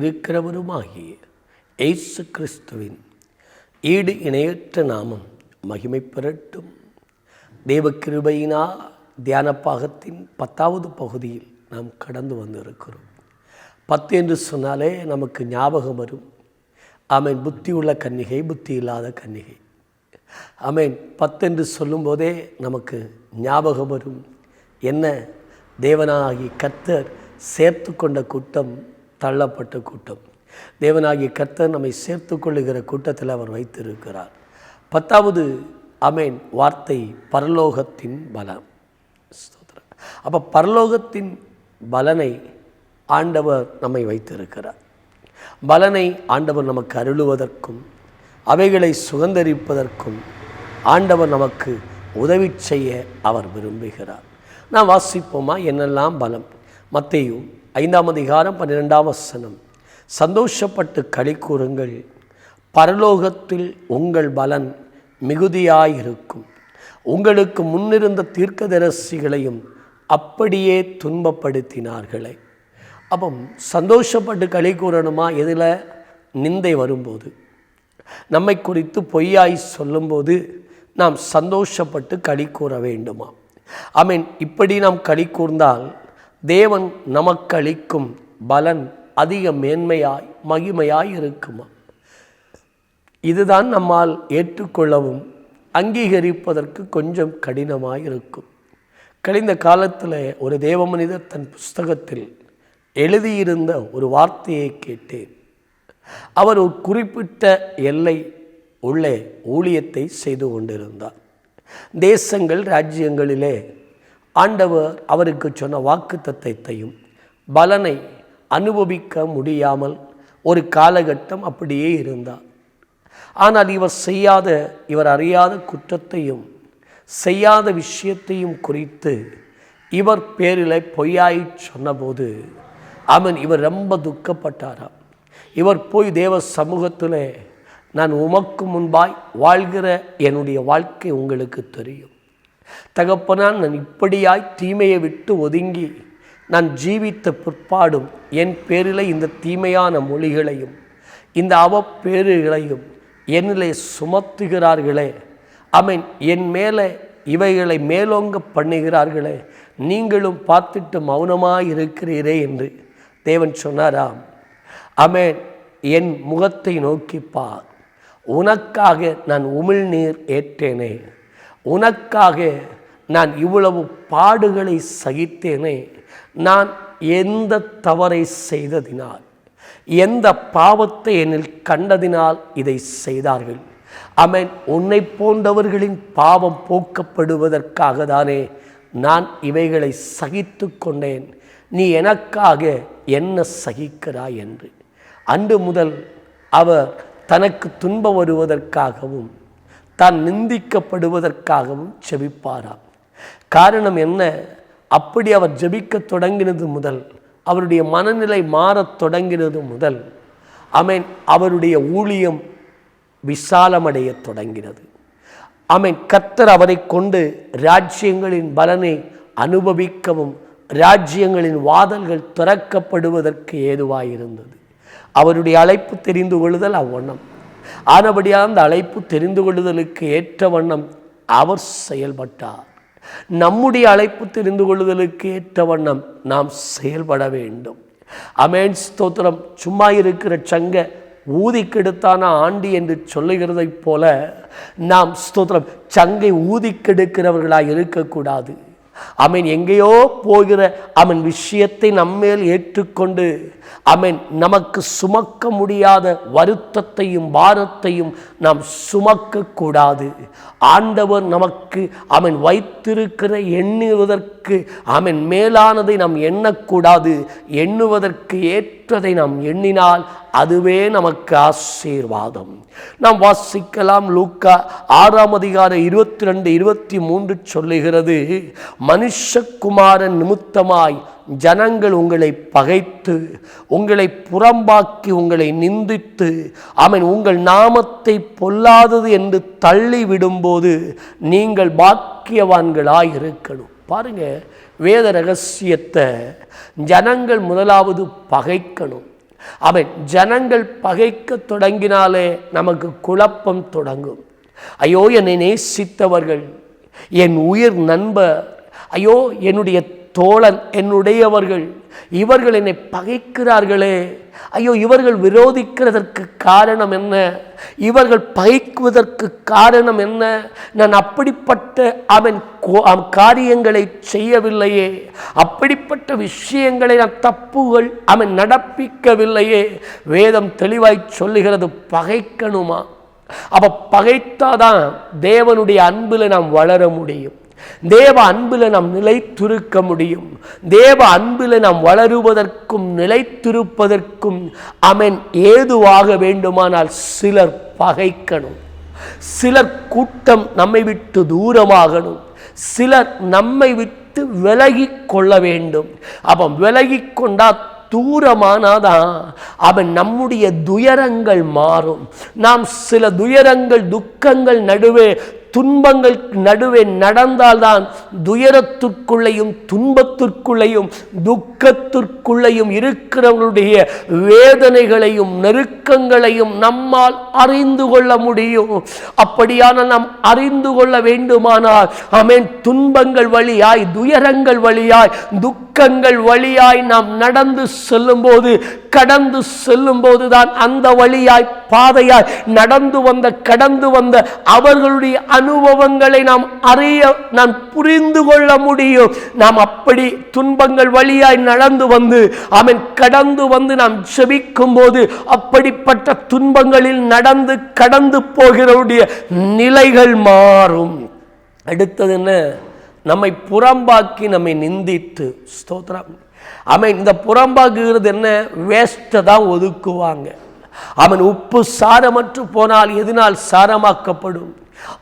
இருக்கிறவருமாகிய இயேசு கிறிஸ்துவின் ஈடு இணையற்ற நாமம் மகிமை பெறட்டும். தேவக்கிருபையினா தியான பாகத்தின் பத்தாவது பகுதியில் நாம் கடந்து வந்திருக்கிறோம். பத்து என்று சொன்னாலே நமக்கு ஞாபகம் வரும். ஆமேன் புத்தி உள்ள கன்னிகை புத்தி இல்லாத கன்னிகை. ஆமேன் பத்தென்று சொல்லும்போதே நமக்கு ஞாபகம் வரும். என்ன? தேவனாகி கர்த்தர் சேர்த்து கொண்ட கூட்டம் தள்ளப்பட்ட கூட்டம். தேவனாகிய கர்த்தர் நம்மை சேர்த்து கொள்ளுகிற கூட்டத்தில் அவர் வைத்திருக்கிறார். பத்தாவது அமேன் வார்த்தை பரலோகத்தின் பலம். அப்போ பரலோகத்தின் பலனை ஆண்டவர் நம்மை வைத்திருக்கிறார். பலனை ஆண்டவர் நமக்கு அருளுவதற்கும் அவைகளை சுதந்தரிப்பதற்கும் ஆண்டவர் நமக்கு உதவி செய்ய அவர் விரும்புகிறார். நாம் வாசிப்போமா? என்னெல்லாம் பலம்? மத்தையும் ஐந்தாம் அதிகாரம் பன்னிரெண்டாம் வசனம். சந்தோஷப்பட்டு களி கூறுங்கள். பரலோகத்தில் உங்கள் பலன் மிகுதியாயிருக்கும். உங்களுக்கு முன்னிருந்த தீர்க்கதரிசிகளையும் அப்படியே துன்பப்படுத்தினார்களே. அப்போ சந்தோஷப்பட்டு களி கூறணுமா? எதில் நிந்தை வரும்போது. நம்மை குறித்து பொய்யாய் சொல்லும்போது நாம் சந்தோஷப்பட்டு களி கூற வேண்டுமா? ஐ மீன் இப்படி நாம் களி கூர்ந்தால் தேவன் நமக்களிக்கும் பலன் அதிக மேன்மையாய் மகிமையாய் இருக்குமா? இதுதான் நம்மால் ஏற்றுக்கொள்ளவும் அங்கீகரிப்பதற்கு கொஞ்சம் கடினமாக இருக்கும். கழிந்த காலத்தில் ஒரு தேவ மனிதர் தன் புஸ்தகத்தில் எழுதியிருந்த ஒரு வார்த்தையை கேட்டேன். அவர் ஒரு குறிப்பிட்ட எல்லை உள்ளே ஊழியத்தை செய்து கொண்டிருந்தார். தேசங்கள் ராஜ்யங்களிலே ஆண்டவர் அவருக்கு சொன்ன வாக்குத்தையும் பலனை அனுபவிக்க முடியாமல் ஒரு காலகட்டம் அப்படியே இருந்தார். ஆனால் இவர் செய்யாத இவர் அறியாத குற்றத்தையும் செய்யாத விஷயத்தையும் குறித்து இவர் பேரில் பொய்யாய் சொன்னபோது அவன் இவர் ரொம்ப துக்கப்பட்டாராம் இவர் போய் தேவ சமூகத்தில் நான் உமக்கு முன்பாய் வாழ்கிற என்னுடைய வாழ்க்கை உங்களுக்கு தெரியும். தகப்பனால் நான் இப்படியாய் தீமையை விட்டு ஒதுங்கி நான் ஜீவித்த பிற்பாடும் என் பேரில் இந்த தீமையான மொழிகளையும் இந்த அவப்பேறுகளையும் என்னிலே சுமத்துகிறார்களே. அமீன் என் மேலே இவைகளை மேலோங்க பண்ணுகிறார்களே. நீங்களும் பார்த்துட்டு மௌனமாக இருக்கிறீரே என்று தேவன் சொன்னாராம். அமேன் என் முகத்தை நோக்கிப்பார் உனக்காக நான் உமிழ்நீர் ஏற்றேனே. உனக்காக நான் இவ்வளவு பாடுகளை சகித்தேனே நான் எந்த தவறை செய்ததினால் எந்த பாவத்தை என்னில் கண்டதினால் இதை செய்தார்கள். அமேன் உன்னை போன்றவர்களின் பாவம் போக்கப்படுவதற்காக தானே நான் இவைகளை சகித்து கொண்டேன். நீ எனக்காக என்ன சகிக்கிறாய் என்று. அன்று முதல் அவர் தனக்கு துன்பம் வருவதற்காகவும் தான் நிந்திக்கப்படுவதற்காகவும் செபிப்பாராம். காரணம் என்ன? அப்படி அவர் ஜெபிக்க தொடங்கினது முதல் அவருடைய மனநிலை மாறத் தொடங்கினது முதல் அமேன் அவருடைய ஊழியம் விசாலமடைய தொடங்கினது. அமேன் கத்தர் அவரை கொண்டு ராஜ்யங்களின் பலனை அனுபவிக்கவும் ராஜ்யங்களின் வாதல்கள் திறக்கப்படுவதற்கு ஏதுவாயிருந்தது. அவருடைய அழைப்பு தெரிந்து கொள்ளுதல் அவ்வண்ணம். ஆனபடியாக அந்த அழைப்பு தெரிந்து கொள்ளுதலுக்கு ஏற்ற வண்ணம் அவர் செயல்பட்டார். நம்முடைய அழைப்பு தெரிந்து கொள்ளுதலுக்கு ஏற்ற வண்ணம் நாம் செயல்பட வேண்டும். அமேன் ஸ்தோத்திரம். சும்மா இருக்கிற சங்க ஊதி கெடுத்தான ஆண்டி என்று சொல்லுகிறதைப் போல நாம் ஸ்தோத்திரம் சங்கை ஊதி கெடுக்கிறவர்களாக இருக்கக்கூடாது. அவன் எங்கேயோ போகிற அவன் விஷயத்தை நம்மேல் ஏற்றுக்கொண்டு அவன் நமக்கு சுமக்க முடியாத வருத்தத்தையும் பாரத்தையும் நாம் சுமக்கக்கூடாது. ஆண்டவர் நமக்கு அவன் வைத்திருக்கிற எண்ணுவதற்கு அவன் மேலானதை நாம் எண்ணக்கூடாது. எண்ணுவதற்கு பெற்றதை நாம் எண்ணினால் அதுவே நமக்கு ஆசீர்வாதம். நாம் வாசிக்கலாம் லூக்கா ஆறாம் அதிகார இருபத்தி ரெண்டு இருபத்தி மூன்று சொல்லுகிறது மனுஷகுமாரன் நிமித்தமாய் ஜனங்கள் உங்களை பகைத்து உங்களை புறம்பாக்கி உங்களை நிந்தித்து அவன் உங்கள் நாமத்தை பொல்லாதது என்று தள்ளி விடும்போது நீங்கள் பாக்கியவான்களாய் இருக்கணும் பாருங்க வேத ரகசியத்தை ஜனங்கள் முதலாவது பகைக்கணும். அவன் ஜனங்கள் பகைக்க தொடங்கினாலே நமக்கு குழப்பம் தொடங்கும். ஐயோ என்னை நேசித்தவர்கள் என் உயிர் நண்பர் ஐயோ என்னுடைய தோழன் என்னுடையவர்கள் இவர்கள் என்னை பகைக்கிறார்களே ஐயோ இவர்கள் விரோதிக்கிறதற்கு காரணம் என்ன? இவர்கள் பகைக்குவதற்கு காரணம் என்ன? நான் அப்படிப்பட்ட அவன் கோ- அவன் காரியங்களை செய்யவில்லையே. அப்படிப்பட்ட விஷயங்களை நான் தப்புகள் அவன் நடப்பிக்கவில்லையே. வேதம் தெளிவாய் சொல்லுகிறது பகைக்கணுமா? அவ பகைத்தாதான் தேவனுடைய அன்பில் நாம் வளர முடியும். தேவ அன்பில் நாம் நிலைத்திருக்க முடியும். தேவ அன்பில் நாம் வளருவதற்கும் நிலைத்திருப்பதற்கும் அவன் ஏதுவாக வேண்டுமானால் சிலர் பகைக்கணும். சிலர் கூட்டம் நம்மை விட்டு தூரமாகணும். சிலர் நம்மை விட்டு விலகி கொள்ள வேண்டும். அவன் விலகி கொண்டா தூரமானாதான் அவன் நம்முடைய துயரங்கள் மாறும். நாம் சில துயரங்கள் துக்கங்கள் நடுவே துன்பங்கள் நடுவே நடந்தால்தான் துயரத்திற்குள்ளேயும் துன்பத்திற்குள்ளேயும் துக்கத்திற்குள்ளேயும் இருக்கிறவங்களுடைய வேதனைகளையும் நெருக்கங்களையும் நம்மால் அறிந்து கொள்ள முடியும். அப்படியான நாம் அறிந்து கொள்ள வேண்டுமானால் அமேன் துன்பங்கள் வழியாய் துயரங்கள் வழியாய் துக்கங்கள் வழியாய் நாம் நடந்து செல்லும்போது கடந்து செல்லும் போதுதான் அந்த வழியாய் பாதையாய் நடந்து வந்த கடந்து வந்த அவர்களுடைய அனுபவங்களை நாம் அறிய நாம் புரிந்து கொள்ள முடியும். நாம் அப்படி துன்பங்கள் வழியாய் நடந்து வந்து அவன் கடந்து வந்து நாம் செபிக்கும் போது அப்படிப்பட்ட துன்பங்களில் நடந்து கடந்து போகிறவருடைய நிலைகள் மாறும். அடுத்தது என்ன? நம்மை புறம்பாக்கி நம்மை நிந்தித்து. ஸ்தோத்திரம். அவன் இந்த புறம்பாக்குகிறது என்ன? வேஸ்ட்டை தான் ஒதுக்குவாங்க. அவன் உப்பு சாரமற்று போனால் எதனால் சாரமாக்கப்படும்?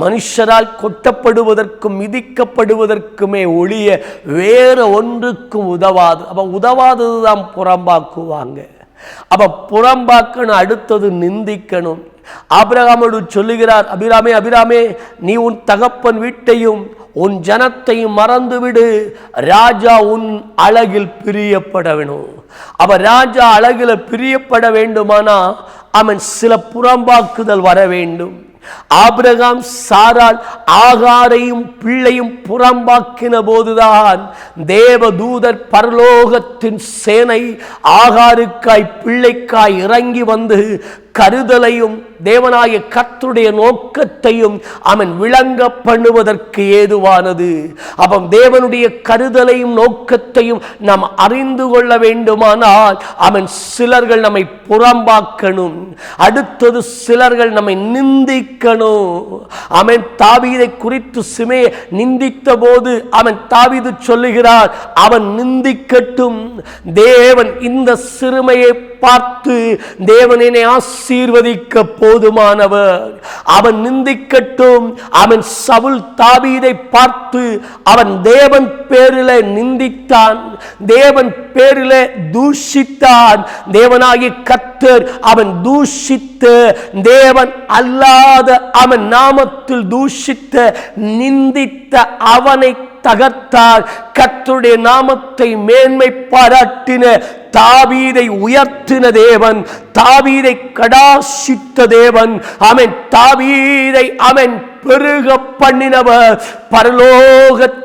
மனுஷரால் கொட்டப்படுவதற்கும் மிதிக்கப்படுவதற்குமே ஒழிய வேற ஒன்றுக்கும் உதவாது. அவன் உதவாதது தான் புறம்பாக்குவாங்க. அப்ப புறம்பாக்கணும் அடுத்தது நிந்திக்கணும். ஆபிரகாமோடு சொல்லுகிறார் அபிராமே அபிராமே நீ உன் தகப்பன் வீட்டையும் உன் ஜனத்தையும் மறந்துவிடு. ராஜா உன் அழகில் பிரியப்பட வேணும். அவ ராஜா அழகில் பிரியப்பட வேண்டுமானா அவன் சில புறம்பாக்குதல் வர வேண்டும். ஆபிரகாம் சாரால் ஆகாரையும் பிள்ளையும் புறம்பாக்கின போதுதான் தேவதூதர் பரலோகத்தின் சேனை ஆகாருக்காய் பிள்ளைக்காய் இறங்கி வந்து கருதலையும் தேவனாய கத்துடைய நோக்கத்தையும் அவன் விளங்க பண்ணுவதற்கு ஏதுவானது. அவன் தேவனுடைய கருதலையும் நோக்கத்தையும் நாம் அறிந்து கொள்ள வேண்டுமானால் அவன் சிலர்கள் நம்மை புறம்பாக்கணும். அடுத்தது சிலர்கள் நம்மை நிந்திக்கணும். அவன் தாவீதை குறித்து சிமே நிந்தித்த போது அவன் தாவீது சொல்லுகிறார் அவன் நிந்திக்கட்டும். தேவன் இந்த சிறுமையை பார்த்து தேவனினை ஆசீர்வதிக்க போதுமானவர். அவன் நிந்திக்கட்டும். அவன் சவுல் தாவீதை பார்த்து அவன் தேவன் பேரில நிந்தித்தான். தேவன் பேரில தூஷித்தான். தேவனாகி கத்த கர்த்தர் அவன் தூஷித்த தேவன் அல்லாத அவன் நாமத்தில் தூஷித்த நிந்தித்த அவனை தகர்த்தார். கத்துடைய நாமத்தை மேன்மை பாராட்டின தாவீதை உயர்த்தின தேவன் தாவீதை கடாசித்த தேவன் அவன் தாவீதை அவன் பெருக பண்ணினவர்.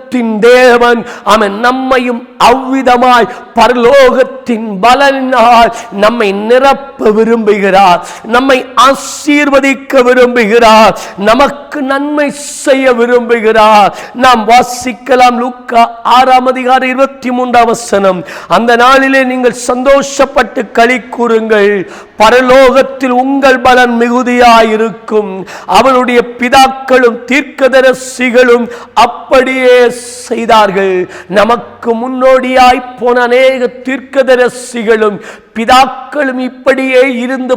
பரலோகத்தின் தேவன் அவன் நம்மையும் அவ்விதமாய் பரலோகத்தின் பலனால் நம்மை நிரப்ப விரும்புகிறார் நம்மை ஆசீர்வதிக்க விரும்புகிறார் நமக்கு நன்மை செய்ய விரும்புகிறார். நாம் வாசிக்கலாம் லூக்கா ஆறாம் அதிகாரம் இருபத்தி மூன்றாம் வசனம். அந்த நாளிலே நீங்கள் சந்தோஷப்பட்டு களி கூறுங்கள் பரலோகத்தில் உங்கள் பலன் மிகுதியாயிருக்கும். அவளுடைய பிதாக்களும் தீர்க்கதரசிகளும் அப்படியே செய்தார்கள். நமக்கு முன்னோடியாய் போன அநேக தீர்க்கதரசிகளும் பிதாக்களும் இப்படியே இருந்து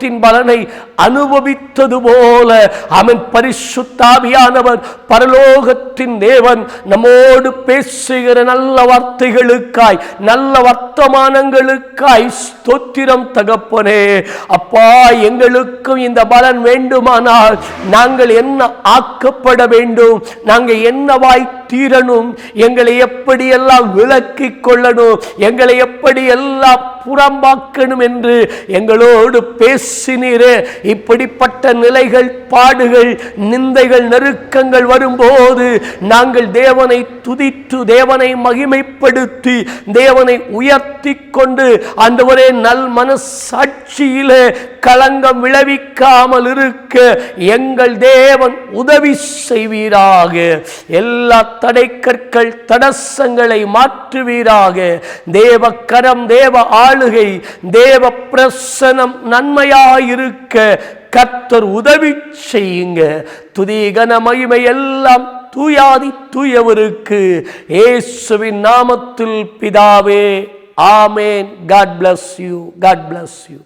பரலோகத்தின் பலனை அனுபவித்தது போல அவன் பரிசுத்தாவியானவர் பரலோகத்தின் தேவன் நம்மோடு பேசுகிற நல்ல வார்த்தைகளுக்காய் நல்ல வர்த்தமானங்களுக்காய் ஸ்தோத்திரம் தகப்பனே. அப்பா எங்களுக்கும் இந்த பலன் வேண்டுமானால் நாங்கள் என்ன ஆக்கப்பட வேண்டும்? நாங்கள் என்னவாய் தீரணும். எங்களை எப்படியெல்லாம் விளக்கி கொள்ளணும். எங்களை எப்படியெல்லாம் புறம்பாக்கணும் என்று எங்களோடு பேசினீரே. இப்படிப்பட்ட நிலைகள் பாடுகள் நிந்தைகள் நெருக்கங்கள் வரும்போது நாங்கள் தேவனை துதித்து தேவனை மகிமைப்படுத்தி தேவனை உயர்த்தி கொண்டு ஆண்டவரே நல் மனசாட்சியிலே களங்கம் விளைவிக்காமல் இருக்க எங்கள் தேவன் உதவி செய்வீராக. எல்லா தடைக்கற்கள் தடசங்களை மாற்றுவீராக. தேவ கரம் தேவ ஆளுகை தேவ பிரசனம் நன்மையாயிருக்க கத்தர் உதவி செய்யுங்க. துதிகன மகிமை எல்லாம் தூயாதி தூயவருக்கு. இயேசுவின் நாமத்தில் பிதாவே ஆமேன். God bless you God bless you